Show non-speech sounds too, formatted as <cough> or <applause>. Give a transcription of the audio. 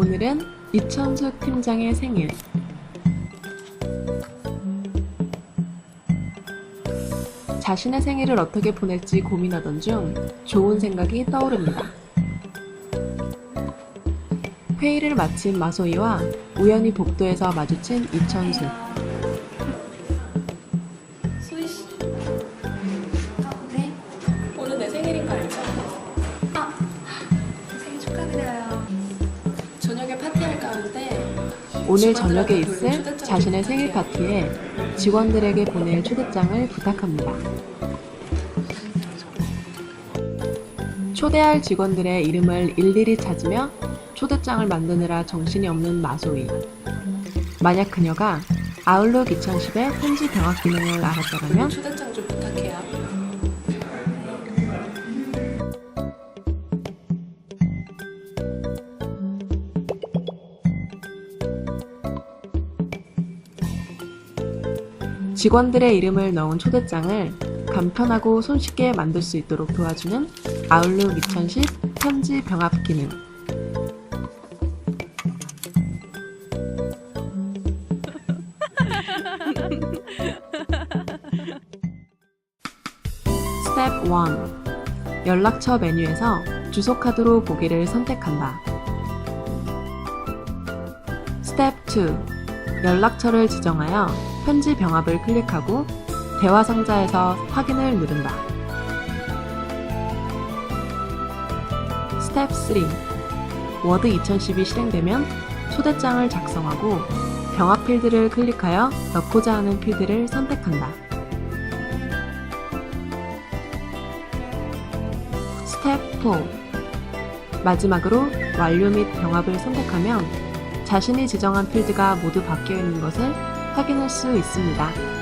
오늘은 이천수 팀장의 생일. 자신의 생일을 어떻게 보낼지 고민하던 중 좋은 생각이 떠오릅니다. 회의를 마친 마소이와 우연히 복도에서 마주친 이천수. 오늘 저녁에 있을 자신의 생일 파티에 직원들에게 보낼 초대장을 부탁합니다. 초대할 직원들의 이름을 일일이 찾으며 초대장을 만드느라 정신이 없는 마소이. 만약 그녀가 아웃룩 2010의 편지 병합 기능을 알았더라면 초대장 좀 부탁해요. 직원들의 이름을 넣은 초대장을 간편하고 손쉽게 만들 수 있도록 도와주는 아웃룩 2010 편지 병합 기능. <laughs> 스텝 1. 연락처 메뉴에서 주소 카드로 보기를 선택한다. 스텝 2. 연락처를 지정하여 편지 병합을 클릭하고 대화 상자에서 확인을 누른다. 스텝 3. 워드 2010이 실행되면 초대장을 작성하고 병합 필드를 클릭하여 넣고자 하는 필드를 선택한다. 스텝 4. 마지막으로 완료 및 병합을 선택하면 자신이 지정한 필드가 모두 바뀌어 있는 것을 확인할 수 있습니다.